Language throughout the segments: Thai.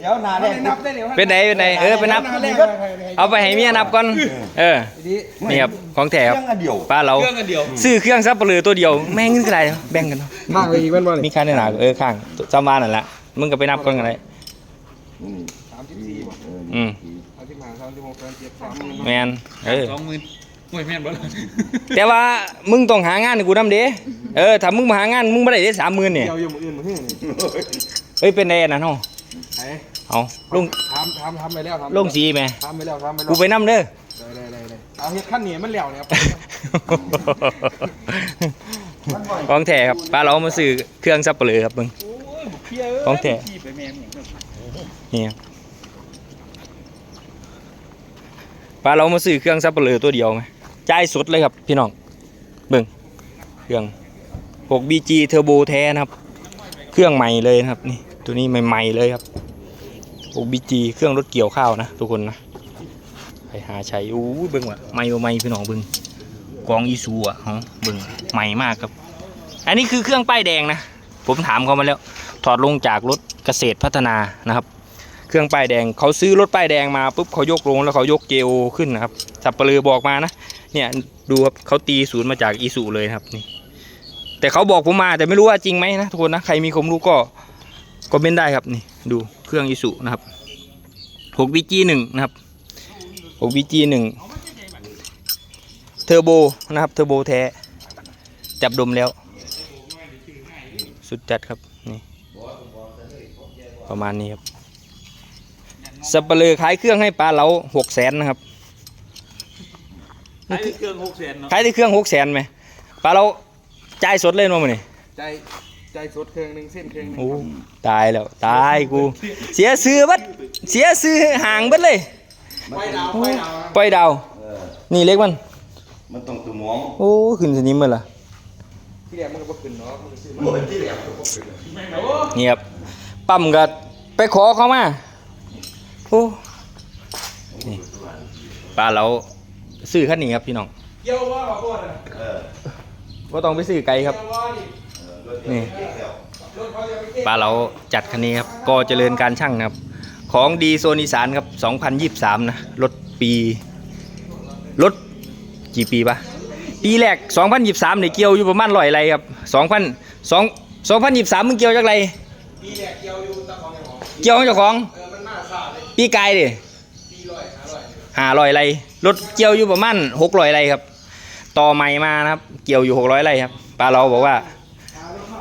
เดี๋ยวนาแรกนับได้เดี๋ยวเป็นไหนเป็นไหนเออไปนับ เอาไปให้เมียนับก่อน เออ นี่ครับของแถเคครับรื่องอันเดียวป้าเราเครื่องกันเดียวซื้อเครื่องซับเปลือตัวเดียว แม่งเงินเท่าไหร่แบ่งกันเนาะมากไปอีกเป็นบ่มีค่าเนื้อหนาเออข้างจำบ้านนั่นแหละมึงก็ไปนับก่อนกันเลยอืมสามสิบสี่บ่อืมสามสิบห้าสามสิบหกสามสิบเจ็ดสามหมื่นแมนเออสองหมื่นโอ้ยแม่นบ่ล่ะแต่ว่ามึงต้องหางานให้กูนำเด้เออถ้ามึงมาหางานมึงไม่ได้ได้สามหมื่นเนี่ยเดียวอยู่มืออื่นมือหื้อนี่เอ้ยเป็นไงอันนั้นเนาะไหน เอาลงทำทำทำไปแล้วทำลงสีไหมทำไปแล้วทำไปแล้วกูไปนำเด้อได้ได้ได้ได้เอาเฮ็ดขั้นเหนียมันแล้วเนี่ยครับของแท้ครับป้าเรามาซื้อเครื่องซับเปลือครับมึงโอ้ยบุกเพี้ยเอ้ยของแท้ขี่ไปแม่นอย่างนั้นนี่ครับป้าเรามาซื้อเครื่องซับเปลือตัวเดียวไหมจ่ายสดเลยครับพี่น้องเบิ่งเครื่อง 6BG Turbo แท้นะครับ เครื่องใหม่เลยนะครับนี่ตัวนี้ใหม่ๆเลยครับ 6BG เครื่องรถเกี่ยวข้าวนะ ทุกคนนะไปหาใช้อู้เบิ่งว่ะใหม่บ่ใหม่พี่น้องเบิ่งกองอีซูอะฮะเบิ่งใหม่มากครับ อันนี้คือเครื่องป้ายแดงนะ ผมถามเขามาแล้ว ถอดลงจากรถเกษตรพัฒนานะครับ เครื่องป้ายแดงเขาซื้อรถป้ายแดงมาปุ๊บเขายกลงแล้วเขายกเกลขึ้นนะครับสับปะเลือบอกมานะเนี่ยดูครับเขาตีศูนย์มาจากอีสุเลยครับนี่แต่เขาบอกผมมาแต่ไม่รู้ว่าจริงไหมนะทุกคนนะใครมีความรู้ก็ก็เมนได้ครับนี่ดู เครื่องอีสุนะครับ6 VG 1นะครับ6 VG 1เทอร์โบนะครับเทอร์โบแท้ จับดมแล้ว สุดจัดครับนี่ประมาณนี้ครับสับปะเลอขายเครื่องให้ปลาเหลาหกแสนนะครับใช้เครื่องหกแสนเนาะขายได้เครื่องหกแสนไหมปลาเราจ่ายสดเลยมั้งนี่ใจ ใจสดเครื่องหนึ่งเส้นเครื่องหนึ่งโอ้ตายแล้ว ตายกู เสียซื้อบัดเสียซื้อห่างบัดเลยไฟดาวไฟดาวนะปล่อยดาวเออนี่เล็กมัน มันต้องตัวหมองโอ้ขึ้นสนิมเลยล่ะที่แรกมันก็บ่ขึ้นเนาะมันก็ซื้อโอ้ยที่แหลมก็บ่เป็นโอ้เงียบปั๊มก็ไปขอเขามาโอ้นี่ปลาเราซื้อคันนี้ครับพี่น้องเกี่ยวว่าบ่ก่อนน่ะเออก็ต้องไปซื้อไกลครับเกี่ยวว่า นี่เออรถเก๋งเก๋งแล้วรถเขาจะไปเก็บปลาเราจัดคันนี้ครับก็เจริญการช่างนะครับ ของดีโซนอีสานครับ 2023 นะ รถปี รถกี่ปีปะปีแรก 2023เนี่ยเกี่ยวอยู่ประมาณร้อยไรครับ2,000 2 2023มึงเกี่ยวจากไรปีแรกเกี่ยวอยู่ตะของไอ้หมอเกี่ยวของเจ้าของปีกายดิห้าร้อยอยไรรถเกี่ยวอยู่ประมาณ600ไรครับ ต่อใหม่มานะครับ เกี่ยวอยู่600ไรครับปลาเราบอกว่า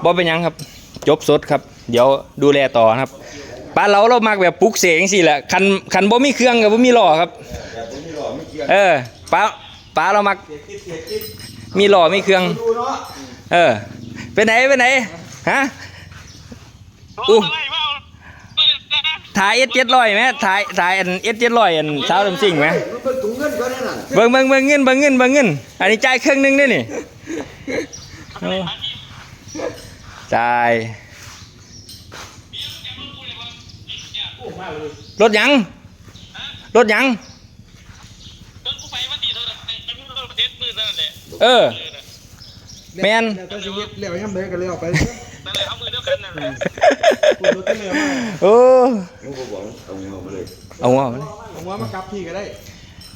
บ่เป็นยังครับ จบสดครับ เดี๋ยวดูแลต่อครับปลาเราเรามักแบบปลุกเสกสิแหละคันคันบ่มีเครื่องกับบ่มีหล้อครับเออปลาปลาเรามักเสียคิดเสียคิดมีล้อมีเครื่องเนาะเออไปไหนไปไหนฮะอู้ถ่ายเอสเจ็ดร้อยไหมถ่ายถ่ายอันเอสเจ็ดร้อยอันสาวดำซิ่งไหมเป็นถุงเงินก็ได้น่ะเบิ่งเบิ่งเบิ่งเงินเบิ่งเงินเบิ่งเงินอันนี้จ่ายครึ่งหนึงด้วยนี่ จ่ายรถหยังรถหยังเออแม่นแล้วก็สิเฮ็ดแล้วยามใดก็แล้วไปพูดรถเสนอมาโอ้มันก็บอกเอาเงาไปเลยเอาหัวมาเลยผมว่ามันกลับพี่ก็ได้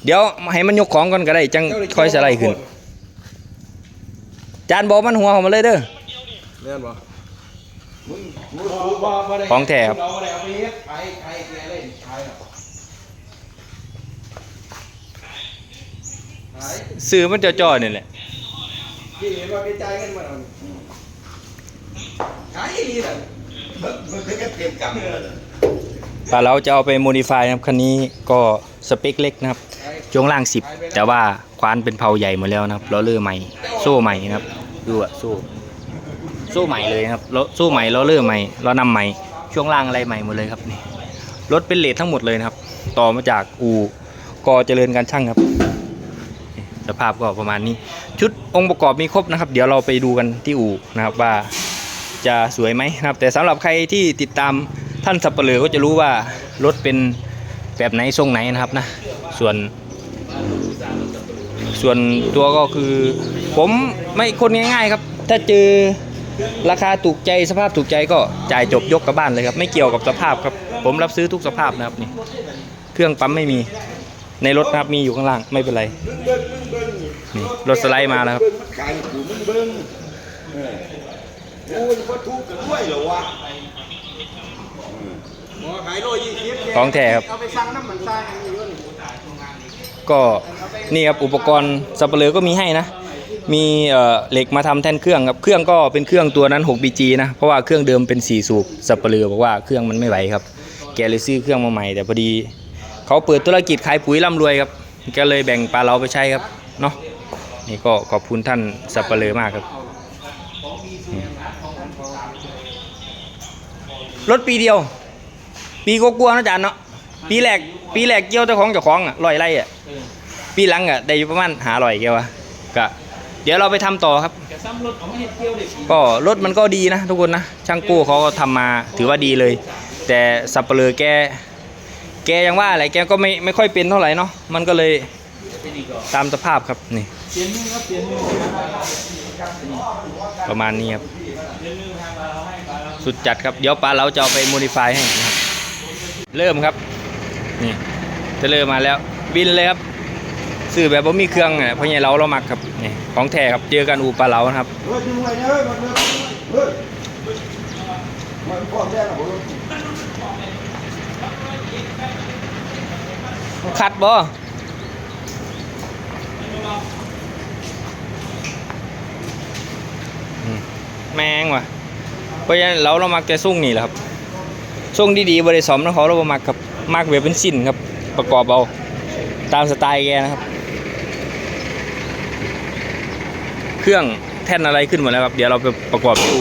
เดี๋ยวให้มันยกของก่อนก็ได้ จังค่อยสไลด์ขึ้น จานบอกมันหัวออกมาเลยเด้อ เล่นบ่มึงมึงบ่บ่ได้ของแท้ครับเราได้เอาไปเฮ็ดไปไปแกเล่นไปหรอกไปซื้อมันจ่อๆนี่แหละพี่เห็นว่าเป็นใจกันมาเอาขายอีหลีน่ะมันเป็นแค่เตรียมกรรมเลยแต่เราจะเอาไปโมดิฟายนะครับคันนี้ก็สเปคเล็กนะครับช่วงล่าง 10 แต่ว่าควานเป็นเผาใหญ่หมดแล้วนะครับล้อเลื่อใหม่ โซ่ใหม่นะครับดูอะโซ่ โซ่ใหม่เลยครับล้อโซ่ใหม่ล้อเลื่อใหม่ล้อนำใหม่ช่วงล่างอะไรใหม่หมดเลยครับนี่รถเป็นเลททั้งหมดเลยนะครับ ต่อมาจากอู่กอเจริญการช่างครับ สภาพก็ประมาณนี้ ชุดองค์ประกอบมีครบนะครับ เดี๋ยวเราไปดูกันที่อู่นะครับว่าจะสวยไหมนะครับ แต่สำหรับใครที่ติดตามท่านสับเปลือก็จะรู้ว่ารถเป็นแบบไหนทรงไหนนะครับนะส่วนส่วนตัวก็คือ ผมไม่คนง่ายๆครับ ถ้าเจอ ราคาถูกใจสภาพถูกใจก็จ่ายจบยกกลับบ้านเลยครับ ไม่เกี่ยวกับสภาพครับเครื่องผมรับซื้อทุกสภาพนะครับนี่เครื่องปั๊มไม่มีในรถนะครับมีอยู่ข้างล่างไม่เป็นไรมึงเบิ้งมึงเบิ้งนี่รถสไลด์มาแล้วครับเงมันขายกูมึงเบิ้งเออโอ้ยว่าทุกข์กันด้วยเหรอวะหมอขายโลยี่สิบของแท้ครับเอาไปสั่งน้ำมันทรายอันนี้ด้วยนี่ก็นี่ครับอุปกรณ์สับเปลือก็มีให้นะ มีเอ่อเหล็กมาทำแท่นเครื่องครับเครื่องก็เป็นเครื่องตัวนั้น 6BG นะเพราะว่าเครื่องเดิมเป็น4สูบสับเปลือบอกว่าเครื่องมันไม่ไหวครับ แกเลยซื้อเครื่องมาใหม่ แต่พอดีเขาเปิดธุรกิจขายปุ๋ยร่ำรวยครับก็เลยแบ่งปลาเราไปใช้ครับเนาะนี่ก็ขอบคุณท่านสับเปลือมากครับรถปีเดียว ปีก็กลัวนะจารย์เนาะปีแรกปีแรกเกี่ยวเจ้าของเจ้าของอะลอยไร่อะปีหลังอะได้อยู่ประมาณหาลอยแกวะก็ เดี๋ยวเราไปทำต่อครับ ก็รถมันก็ดีนะทุกคนนะ ช่างกู้เขาก็ทำมาถือว่าดีเลย แต่สับเปลือแก แกยังว่าอะไรแกก็ไม่ไม่ค่อยเป็นเท่าไหร่เนาะ มันก็เลยตามสภาพครับนี่ประมาณนี้ครับ สุดจัดครับเดี๋ยวปลาเราจะเอาไปโมดิฟายให้นะครับ เริ่มครับ นี่จะเริ่มมาแล้วบินเลยครับ ซื้อแบบว่ามีเครื่องอะเพราะไงเราเรามักครับนี่ของแท้ครับเจอกันอูปลาเรานะครับเฮ้ยดึงไว้นะเฮ้ยมันเฮ้ยมันพ่อแม่นะผมคัดบ่อืมแมงว่ะเพราะฉะนั้นเราเรามักแต่ส่งนี่แหละครับส่งดีๆบริสอมนะเขาเราบ่มักครับมักแบบเป็นสิ้นครับประกอบเอาตามสไตล์แกนะครับ เครื่องแท่นอะไรขึ้นหมดแล้วครับ เดี๋ยวเราไปประกอบดู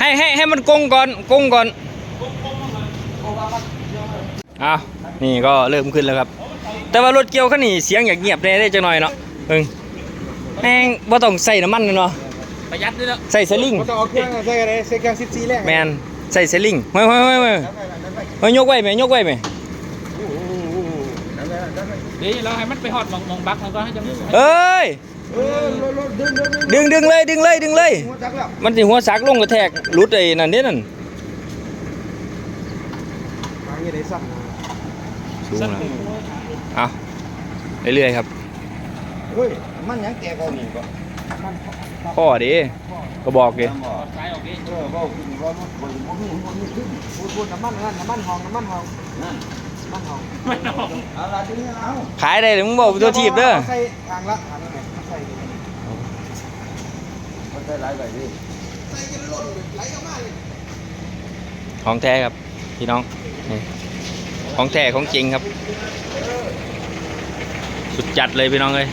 ให้ให้ให้มันกงก่อนกงก่อนอ้าวนี่ก็เริ่มขึ้นแล้วครับ แต่ว่ารถเกี่ยวคันนี้เสียงอยากเงียบแน่ได้จังหน่อยเนาะเพิ่งแม่งบ่ต้องใส่น้ำมันเลยเนาะประหยัดด้วยเนาะใส่สลิงเขาต้องเอาเครื่องใส่อะไรใส่เครื่องซิซีแรกแมนใส่สลิงเฮ้ยเฮ้ยเฮ้ยเฮ้ยเฮ้ยยกไว้ไหมยกไว้ไหมเดี๋ยวเราให้มันไปฮอดมองมองบักมันก็ให้จังเอ้ยเออรถดึงดึงดึงดึงดึงเลยดึงเลยดึงเลยหัวจักแล้วมันสิหัวสักลงกระแทกหลุดไอ้นั่นเด้นั่นทางนี้ได้สั่งสูงแล้ว เอาเรื่อยๆครับเฮ้ยมันยังแตกเอานี่ก็พ่อดิก็บอกดิสายออกดิเออว่าคุณว่ามันบ่บ่มีบ่มีขึ้นพูดพูดน้ำมันนั่นน้ำมันหองน้ำมันหองนั่นน้ำมันหองเอาล่ะทีนี้เอาขายได้เดี๋ยวมึงบอกตัวทีบเด้อใส่ทางละทางละแบบใส่ดิมันได้หลายใบดิของแท้ครับพี่น้องนี่ของแท้ของจริงครับ สุดจัดเลยพี่น้องเลย